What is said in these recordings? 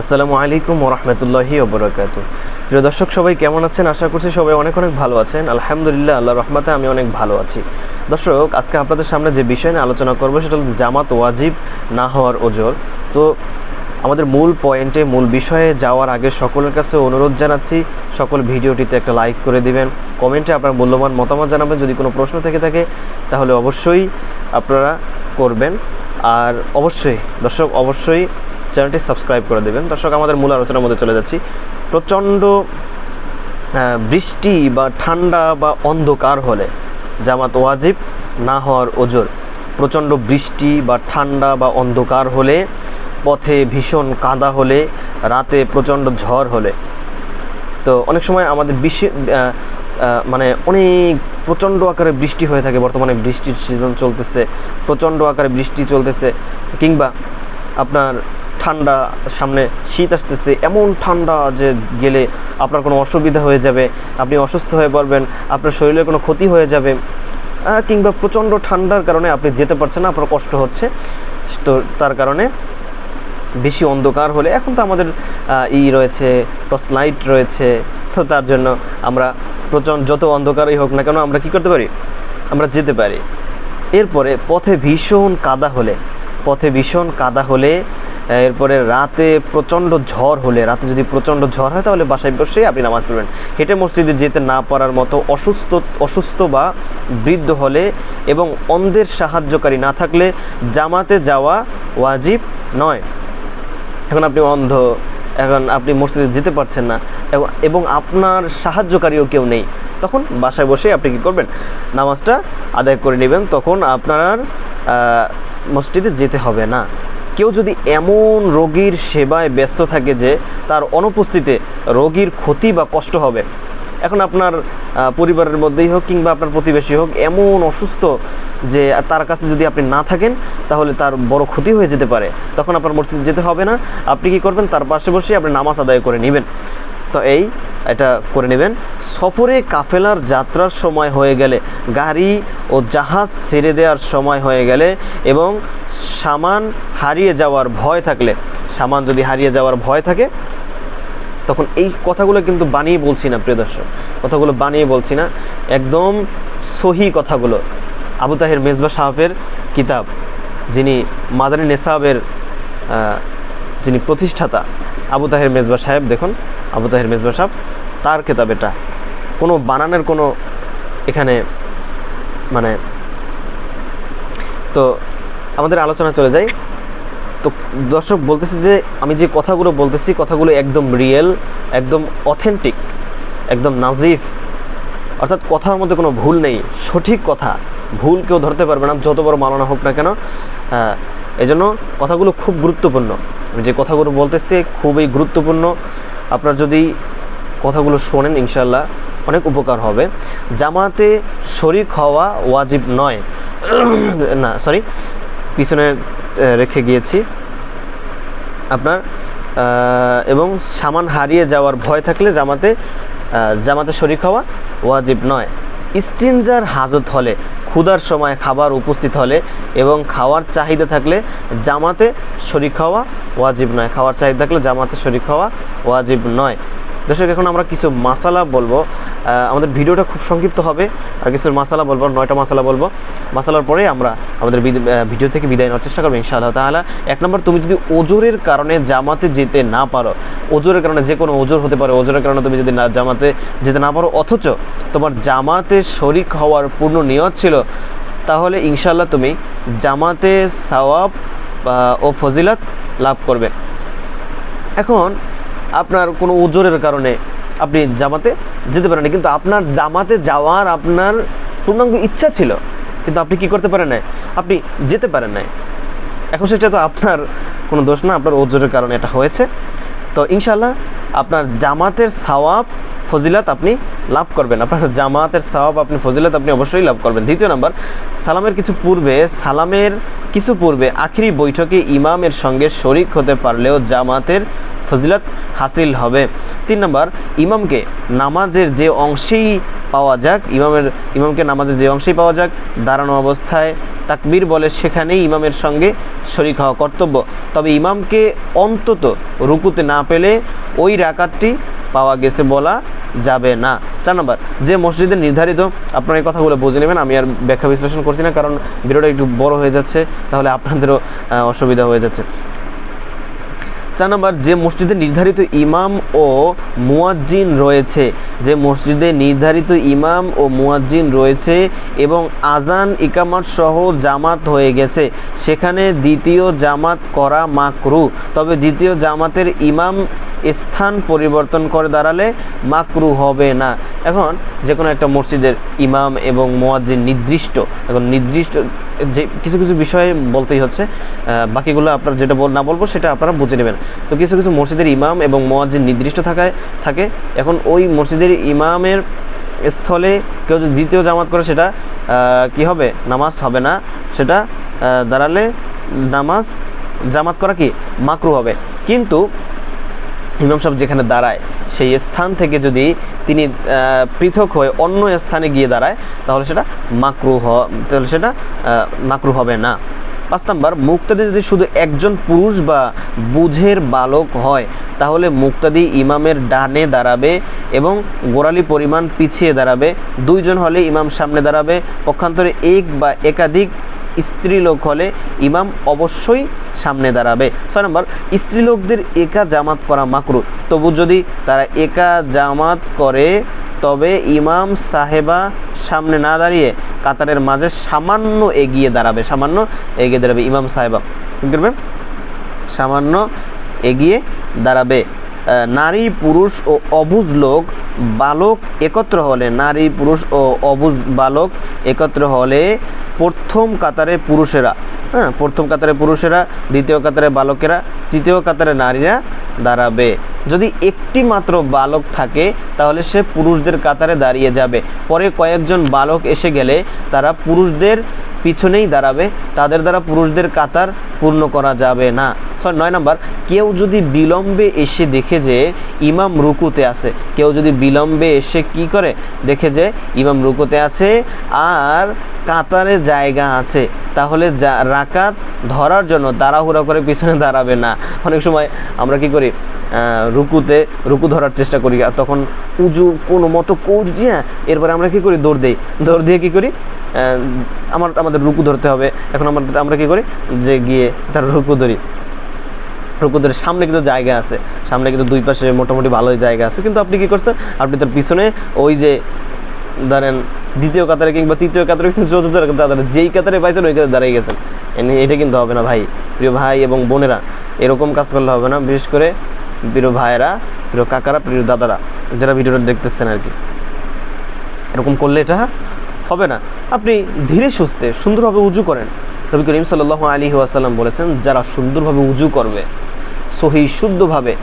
আসসালামু আলাইকুম ওরহমতুল্লাহি ওবরাকাত প্রিয় দর্শক, সবাই কেমন আছেন? আশা করছি সবাই অনেক অনেক ভালো আছেন। আলহামদুলিল্লাহ আল্লাহ রহমাতে আমি অনেক ভালো আছি। দর্শক, আজকে আপনাদের সামনে যে বিষয় নিয়ে আলোচনা করব, সেটা হলো জামাত ওয়াজিব না হওয়ার ওজোর। তো, আমাদের মূল পয়েন্টে, মূল বিষয়ে যাওয়ার আগে সকলের কাছে অনুরোধ জানাচ্ছি, সকল ভিডিওটিতে একটা লাইক করে দিবেন। কমেন্টে আপনার মূল্যবান মতামত জানাবেন। যদি কোনো প্রশ্ন থেকে থাকে, তাহলে অবশ্যই আপনারা করবেন। আর অবশ্যই, দর্শক, অবশ্যই চ্যানেলটি সাবস্ক্রাইব করে দেবেন। দর্শক আমাদের মূল আলোচনার মধ্যে চলে যাচ্ছি। প্রচণ্ড বৃষ্টি বা ঠান্ডা বা অন্ধকার হলে জামাত ওয়াজিব না হওয়ার ওজোর। প্রচণ্ড বৃষ্টি বা ঠান্ডা বা অন্ধকার হলে পথে ভীষণ কাদা হলে রাতে প্রচণ্ড ঝড় হলে। তো অনেক সময় আমাদের বেশি আহ, আহ, মানে অনেক প্রচণ্ড আকারে বৃষ্টি হয়ে থাকে। বর্তমানে বৃষ্টির সিজন চলতেছে প্রচণ্ড আকারে বৃষ্টি চলতেছে। কিংবা আপনার ঠান্ডা সামনে শীত আসতেছে, এমন ঠান্ডা যে গেলে আপনার কোনো অসুবিধা হয়ে যাবে, আপনি অসুস্থ হয়ে পড়বেন, আপনার শরীরের কোনো ক্ষতি হয়ে যাবে কিংবা প্রচণ্ড ঠান্ডার কারণে আপনি যেতে পারছেন না, আপনার কষ্ট হচ্ছে। তো তার কারণে বেশি অন্ধকার হলে, এখন তো আমাদের ই রয়েছে, টর্চ লাইট রয়েছে, তো তার জন্য আমরা প্রচণ্ড, যত অন্ধকারই হোক না কেন, আমরা কি করতে পারি? আমরা যেতে পারি। এরপরে পথে ভীষণ কাদা হলে, পথে ভীষণ কাদা হলে এরপরে রাতে প্রচণ্ড ঝড় হলে, রাতে যদি প্রচণ্ড ঝড় হয় তাহলে বাসায় বসেই আপনি নামাজ পড়বেন। হেঁটে মসজিদে যেতে না পারার মতো অসুস্থ অসুস্থ বা বৃদ্ধ হলে এবং অন্ধের সাহায্যকারী না থাকলে জামাতে যাওয়া ওয়াজিব নয়। এখন আপনি অন্ধ, এখন আপনি মসজিদে যেতে পারছেন না এবং- এবং আপনার সাহায্যকারীও কেউ নেই, তখন বাসায় বসে আপনি কি করবেন? নামাজটা আদায় করে নেবেন, তখন আপনার মসজিদে যেতে হবে না। কেউ যদি এমন রোগীর সেবায় ব্যস্ত থাকে যে তার অনুপস্থিতিতে রোগীর ক্ষতি বা কষ্ট হবে, এখন আপনার পরিবারের মধ্যেই হোক কিংবা আপনার প্রতিবেশী হোক, এমন অসুস্থ যে তার কাছে যদি আপনি না থাকেন, তাহলে তার বড় ক্ষতি হয়ে যেতে পারে। তখন আপনার মসজিদে যেতে হবে না। আপনি কি করবেন? তার পাশে বসে আপনি নামাজ আদায় করে নেবেন। তো এই, এটা করে নেবেন। সফরে কাফেলার যাত্রার সময় হয়ে গেলে, গাড়ি ও জাহাজ ছেড়ে দেওয়ার সময় হয়ে গেলে এবং সামান হারিয়ে যাওয়ার ভয় থাকলে, সামান যদি হারিয়ে যাওয়ার ভয় থাকে, তখন এই কথাগুলো কিন্তু বানিয়ে বলছি না, প্রিয় দর্শক। কথাগুলো বানিয়ে বলছি না। একদম সহি কথাগুলো। আবু তাহের মেজবা সাহেবের কিতাব, যিনি মাদানী নেসাবের যিনি প্রতিষ্ঠাতা, আবু তাহের মেজবা সাহেব, দেখুন। আবু তাহের মেজবা সাহেব, তার কিতাব এটা। কোনো বানানের কোনো এখানে মানে তো আমাদের আলোচনা চলে যায় তো দর্শক বলতেছি যে, আমি যে কথাগুলো বলতেছি, কথাগুলো একদম রিয়েল একদম অথেন্টিক একদম নাজিফ। অর্থাৎ কথার মধ্যে কোনো ভুল নেই, সঠিক কথা। ভুল কেউ ধরতে পারবে না, যত বড় মালানা হোক না কেন। এই জন্য কথাগুলো খুব গুরুত্বপূর্ণ। আমি যে কথাগুলো বলতেছি, খুবই গুরুত্বপূর্ণ। আপনার যদি কথাগুলো শোনেন ইনশাল্লাহ অনেক উপকার হবে। জামাতে শরিক হওয়া ওয়াজিব নয়। না সরি পিছনে রেখে গিয়েছি। আপনার এবং সামান হারিয়ে যাওয়ার ভয় থাকলে জামাতে জামাতে শরিক হওয়া ওয়াজিব নয়। স্টিনজার হাজত হলে ক্ষুধার সময় খাবার উপস্থিত হলে এবং খাওয়ার চাহিদা থাকলে জামাতে শরিক হওয়া ওয়াজিব নয়। খাওয়ার চাহিদা থাকলে জামাতে শরিক হওয়া ওয়াজিব নয়। দর্শক, এখন আমরা কিছু মাসালা বলব। আমাদের ভিডিওটা খুব সংক্ষিপ্ত হবে। আর কিছু মাসালা বলব, নয়টা মাসালা বলব। মাসালার পরে আমরা আমাদের ভিডিও থেকে বিদায় নেওয়ার চেষ্টা করব, ইনশাআল্লাহ তাহলে এক নম্বর, তুমি যদি ওজোরের কারণে জামাতে যেতে না পারো, ওজোরের কারণে যে কোনো ওজোর হতে পারে, ওজোরের কারণে তুমি যদি না জামাতে যেতে না পারো, অথচ তোমার জামাতে শরিক হওয়ার পূর্ণ নিয়ত ছিল, তাহলে ইনশাআল্লাহ তুমি জামাতে সওয়াব ও ফজিলত লাভ করবে। এখন, আপনার কোনো ওজোরের কারণে আপনি জামাতে যেতে পারেন কিন্তু আপনার জামাতে যাওয়ার আপনার পূর্ণাঙ্গ ইচ্ছা ছিল। কিন্তু আপনি কি করতে পারেন নাই? আপনি যেতে পারেন নাই। এখন সেটা তো আপনার কোনো দোষ না, আপনার ওজোরের কারণে এটা হয়েছে। তো ইনশাল্লাহ আপনার জামাতের সওয়াব ফজিলত আপনি লাভ করবেন। আপনার জামাতের সওয়াব আপনি ফজিলাত আপনি অবশ্যই লাভ করবেন। দ্বিতীয় নাম্বার, সালামের কিছু পূর্বে, সালামের কিছু পূর্বে আখিরি বৈঠকে ইমামের সঙ্গে শরিক হতে পারলেও জামাতের ফজিলাত হাসিল হবে। তিন নম্বর, ইমামকে নামাজের যে অংশেই পাওয়া যাক, ইমামের, ইমামকে নামাজের যে অংশেই পাওয়া যাক, দাঁড়ানো অবস্থায় তাকবীর বলে সেখানেই ইমামের সঙ্গে শরিক হওয়া কর্তব্য। তবে ইমামকে অন্তত রুকুতে না পেলে ওই রাকাতটি পাওয়া গেছে বলা যাবে না। চার নম্বর, যে মসজিদে নির্ধারিত, আপনার এই কথাগুলো বুঝে নেবেন, আমি আর ব্যাখ্যা বিশ্লেষণ করছি না, কারণ ভিডিওটা একটু বড় হয়ে যাচ্ছে, তাহলে আপনাদেরও অসুবিধা হয়ে যাচ্ছে। চার নম্বর, যে মসজিদে নির্ধারিত ইমাম ও মুয়াজ্জিন রয়েছে, যে মসজিদে নির্ধারিত ইমাম ও মুয়াজ্জিন রয়েছে এবং আজান, ইকামাত সহ জামাত হয়ে গেছে। সেখানে দ্বিতীয় জামাত করা মাকরু। তবে দ্বিতীয় জামাতের ইমাম স্থান পরিবর্তন করে দাঁড়ালে মাকরু হবে না। এখন যে কোনো একটা মসজিদের ইমাম এবং মোয়াজ্জিন নির্দিষ্ট। এখন নির্দিষ্ট যে কিছু কিছু বিষয়ে বলতেই হচ্ছে বাকিগুলো আপনার যেটা বল- না বলব, সেটা আপনারা বুঝে নেবেন। তো কিছু কিছু মসজিদের ইমাম এবং মোয়াজ্জিন নির্দিষ্ট থাকায় থাকে। এখন ওই মসজিদের ইমামের স্থলে কেউ যদি দ্বিতীয় জামাত করে, সেটা কি হবে? নামাজ হবে না। সেটা দাঁড়ালে নামাজ, জামাত করা কি? মাকরু হবে। কিন্তু ইমাম সাহেব যেখানে দাঁড়ায়, সেই স্থান থেকে যদি তিনি পৃথক হয়ে অন্য স্থানে গিয়ে দাঁড়ায়, তাহলে সেটা মাকরু তাহলে সেটা মাকরু হবে না। পাঁচ নাম্বার, মুক্তাদি যদি শুধু একজন পুরুষ বা বুঝের বালক হয়, তাহলে মুক্তাদি ইমামের ডানে দাঁড়াবে এবং গোড়ালি পরিমাণ পিছিয়ে দাঁড়াবে। দুইজন হলে ইমাম সামনে দাঁড়াবে। পক্ষান্তরে এক বা একাধিক স্ত্রীলোক হলে ইমাম অবশ্যই সামনে দাঁড়াবে। ছয় নম্বর, স্ত্রীলোকদের একা জামাত করা মাকরু তবু যদি তারা একা জামাত করে তবে ইমাম সাহেবা সামনে না দাঁড়িয়ে কাতারের মাঝে সামান্য এগিয়ে দাঁড়াবে, সামান্য এগিয়ে দাঁড়াবে ইমাম সাহেবা। কি সামান্য এগিয়ে দাঁড়াবে। নারী, পুরুষ ও অবুজ লোক, বালক একত্র হলে, নারী, পুরুষ ও অবুজ বালক একত্র হলে প্রথম কাতারে পুরুষেরা হ্যাঁ প্রথম কাতারে পুরুষেরা, দ্বিতীয় কাতারে বালকেরা, তৃতীয় কাতারে নারীরা দাঁড়াবে। যদি একটি মাত্র বালক থাকে, তাহলে সে পুরুষদের কাতারে দাঁড়িয়ে যাবে। পরে কয়েকজন বালক এসে গেলে তারা পুরুষদের পিছনেই দাঁড়াবে। তাদের দ্বারা পুরুষদের কাতার পূর্ণ করা যাবে না। সরি নয় নম্বর, কেউ যদি বিলম্বে এসে দেখে যে ইমাম রুকুতে আছে, কেউ যদি বিলম্বে এসে কি করে? দেখে যে ইমাম রুকুতে আছে আর কাতারে জায়গা আছে, তাহলে যা, রাকাত ধরার জন্য তাড়াহুড়া করে পিছনে দাঁড়াবে না। অনেক সময় আমরা কি করি? রুকুতে, রুকু ধরার চেষ্টা করি, আর তখন উজু কোনো মতো কৌজ দিয়ে এরপরে আমরা কি করি? দৌড় দিই। দৌড় দিয়ে কি করি? আমার, আমাদের রুকু ধরতে হবে। এখন আমাদের আমরা কি করি? যে গিয়ে তার রুকু ধরি। রুকুদের সামনে কিন্তু জায়গা আছে। সামনে কিন্তু দুই পাশে মোটামুটি ভালোই জায়গা আছে। কিন্তু আপনি কি করছেন? আপনি তার পিছনে ওই যে, ধরেন, দ্বিতীয় কাতারে কিংবা তৃতীয় কাতারে চতুর্থ কাতারে যেই কাতারে পাইছেন, ওই কাতারে দাঁড়িয়ে গেছেন। এটা কিন্তু হবে না ভাই। প্রিয় ভাই এবং বোনেরা, এরকম কাজ করলে হবে না। বিশেষ করে প্রিয় ভাইয়েরা, প্রিয় কাকারা, প্রিয় দাদারা, যারা ভিডিওটা দেখতেছেন আর কি। এরকম করলে এটা হবে না। আপনি ধীরে সুস্থে সুন্দরভাবে উজু করেন। নবী করিম সাল্লাহ আলী ওয়াসাল্লাম বলেছেন, যারা সুন্দরভাবে উজু করবে সহি, শুদ্ধভাবে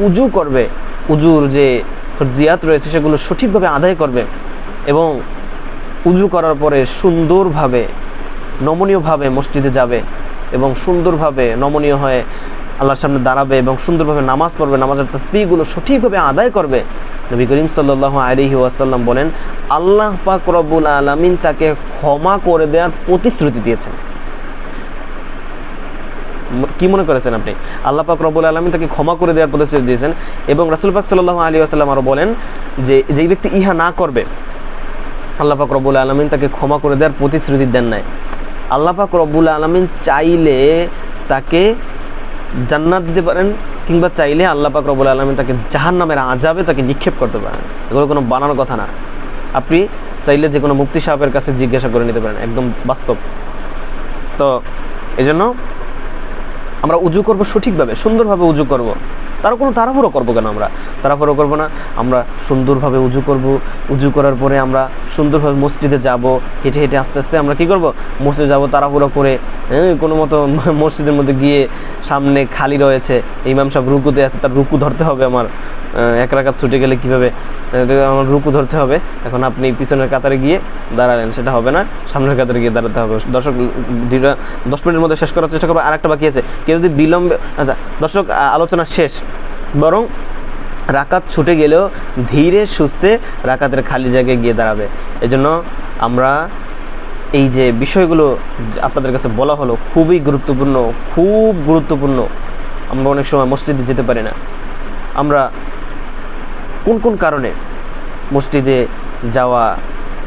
উজু করবে। উজুর যে ফরজিয়াত রয়েছে, সেগুলো সঠিকভাবে আদায় করবে এবং উজু করার পরে সুন্দরভাবে, নমনীয়ভাবে মসজিদে যাবে এবং সুন্দরভাবে নমনীয় হয়ে আল্লাহর সামনে দাঁড়াবে এবং সুন্দরভাবে নামাজ পড়বে। নামাজের তসবিগুলো সঠিকভাবে আদায় করবে। নবী করিম সাল্লাহ আলহি ওয়াসাল্লাম বলেন, আল্লাহ পাক রব্বুল আলমিন তাকে ক্ষমা করে দেওয়ার প্রতিশ্রুতি দিয়েছেন। কি মনে করেছেন আপনি? আল্লাহ পাক রব্বুল আলমিন তাকে ক্ষমা করে দেওয়ার প্রতিশ্রুতি দিয়েছেন এবং রাসুল পাক সাল্লাহ আলী আসাল্লাম আরও বলেন যে, যেই ব্যক্তি ইহা না করবে, আল্লাহ পাক রব্বুল আলমিন তাকে ক্ষমা করে দেওয়ার প্রতিশ্রুতি দেন নাই। আল্লাহ পাক রব্বুল আলমিন চাইলে তাকে জান্নাত দিতে পারেন কিংবা চাইলে আল্লাহ পাক রব্বুল আলমিন তাকে জাহান নামের আজাবে তাকে নিক্ষেপ করতে পারেন। এগুলো কোনো বানানোর কথা না। আপনি চাইলে যে কোনো মুক্তি সাহেবের কাছে জিজ্ঞাসা করে নিতে পারেন, একদম বাস্তব। তো এই জন্য আমরা উজু করব সঠিকভাবে সুন্দরভাবে উজু করব। তার কোনো তাড়াহুড়ো করব কেন আমরা? তাড়াহুড়ো করব না, আমরা সুন্দরভাবে উজু করব। উজু করার পরে আমরা সুন্দরভাবে মসজিদে যাব। হেঁটে হেঁটে আস্তে আস্তে আমরা কি করব? মসজিদে যাব তাড়াহুড়ো করে কোনো মতো মসজিদের মধ্যে গিয়ে সামনে খালি রয়েছে। ইমাম সাহেব রুকুতে আছে, তার রুকু ধরতে হবে আমার। এক রাকাত ছুটে গেলে কীভাবে আমার রুকু ধরতে হবে। এখন আপনি পিছনের কাতারে গিয়ে দাঁড়ালেন, সেটা হবে না। সামনের কাতারে গিয়ে দাঁড়াতে হবে। দর্শক দশ মিনিটের মধ্যে শেষ করার চেষ্টা করব। আরেকটা বাকি আছে। কেউ যদি বিলম্বে আচ্ছা দর্শক আলোচনা শেষ। বরং রাকাত ছুটে গেলেও ধীরে সুস্থে রাকাতের খালি জায়গায় গিয়ে দাঁড়াবে। এজন্য আমরা এই যে বিষয়গুলো আপনাদের কাছে বলা হলো, খুবই গুরুত্বপূর্ণ, খুব গুরুত্বপূর্ণ। আমরা অনেক সময় মসজিদে যেতে পারি না। আমরা কোন কোন কারণে মসজিদে যাওয়া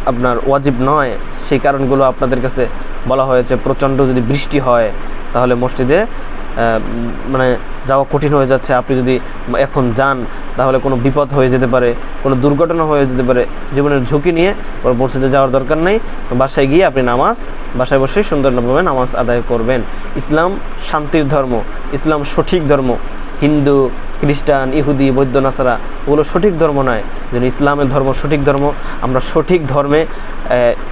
আপনার ওয়াজিব নয়, সেই কারণগুলো আপনাদের কাছে বলা হয়েছে। প্রচণ্ড যদি বৃষ্টি হয়, তাহলে মসজিদে মানে যাওয়া কঠিন হয়ে যাচ্ছে। আপনি যদি এখন যান, তাহলে কোনো বিপদ হয়ে যেতে পারে, কোনো দুর্ঘটনা হয়ে যেতে পারে। জীবনের ঝুঁকি নিয়ে ওর মসজিদে যাওয়ার দরকার নেই। বাসায় গিয়ে আপনি নামাজ, বাসায় বসে সুন্দরভাবে নামাজ আদায় করবেন। ইসলাম শান্তির ধর্ম, ইসলাম সঠিক ধর্ম। হিন্দু, খ্রিস্টান, ইহুদি বৈদ্য নাসারা, ওগুলো সঠিক ধর্ম নয়। যেন ইসলামের ধর্ম সঠিক ধর্ম, আমরা সঠিক ধর্মে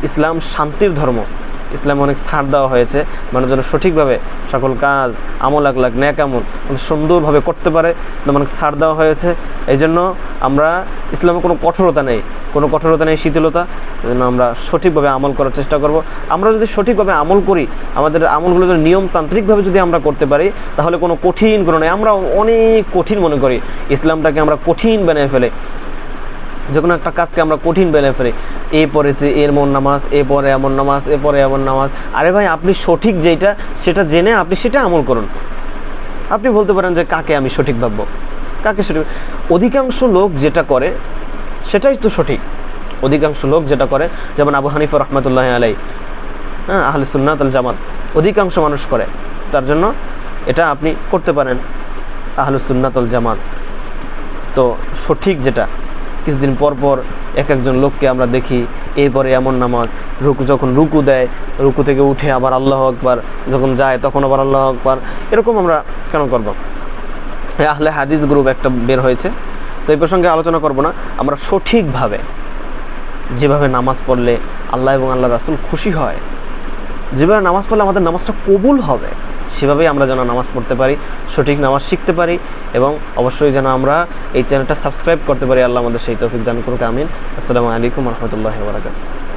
ইসলাম শান্তির ধর্ম। ইসলামে অনেক ছাড় দেওয়া হয়েছে। মানুষ যেন সঠিকভাবে সকল কাজ, আমল আকলাক ন্যাক আমল সুন্দরভাবে করতে পারে অনেক ছাড় দেওয়া হয়েছে। এই জন্য আমরা ইসলামে কোনো কঠোরতা নেই। কোনো কঠোরতা নেই শীতলতা এই জন্য আমরা সঠিকভাবে আমল করার চেষ্টা করব। আমরা যদি সঠিকভাবে আমল করি, আমাদের আমলগুলো যদি নিয়মতান্ত্রিকভাবে যদি আমরা করতে পারি, তাহলে কোনো কঠিন কোনো নেই। আমরা অনেক কঠিন মনে করি। ইসলামটাকে আমরা কঠিন বানিয়ে ফেলে। যে কোনো একটা কাজকে আমরা কঠিন বেলে ফেলি, এ পড়েছে, এর মন নামাজ, এ পরে এমন নামাজ, এ পরে এমন নামাজ, আরে ভাই আপনি সঠিক যেটা সেটা জেনে আপনি সেটা আমল করুন। আপনি বলতে পারেন যে কাকে আমি সঠিক ভাববো? কাকে সঠিক অধিকাংশ লোক যেটা করে, সেটাই তো সঠিক। অধিকাংশ লোক যেটা করে, যেমন আবু হানিফা রহমতুল্লাহ আলাই হ্যাঁ আহলে সুন্নাত আল জামাত, অধিকাংশ মানুষ করে। তার জন্য এটা আপনি করতে পারেন, আহলে সুন্নাত আল জামাত। তো সঠিক যেটা কিছুদিন পর পর এক একজন লোককে আমরা দেখি। এরপরে এমন নামাজ, রুকু যখন রুকু দেয়, রুকু থেকে উঠে আবার আল্লাহ আকবার, যখন যায় তখন আবার আল্লাহ আকবার। এরকম আমরা কেন করব? আহলে হাদিস গ্রুপ একটা বের হয়েছে। তো এই প্রসঙ্গে আলোচনা করব না। আমরা সঠিকভাবে যেভাবে নামাজ পড়লে আল্লাহ এবং আল্লাহ রাসুল খুশি হয়, যেভাবে নামাজ পড়লে আমাদের নামাজটা কবুল হবে সেভাবেই আমরা যেন নামাজ পড়তে পারি, সঠিক নামাজ শিখতে পারি এবং অবশ্যই যেন আমরা এই চ্যানেলটা সাবস্ক্রাইব করতে পারি। আল্লাহ আমাদের সেই তৌফিক দান করুক, আমিন। আসসালামু আলাইকুম রহমতুল্লাহ বারাকাতুহ।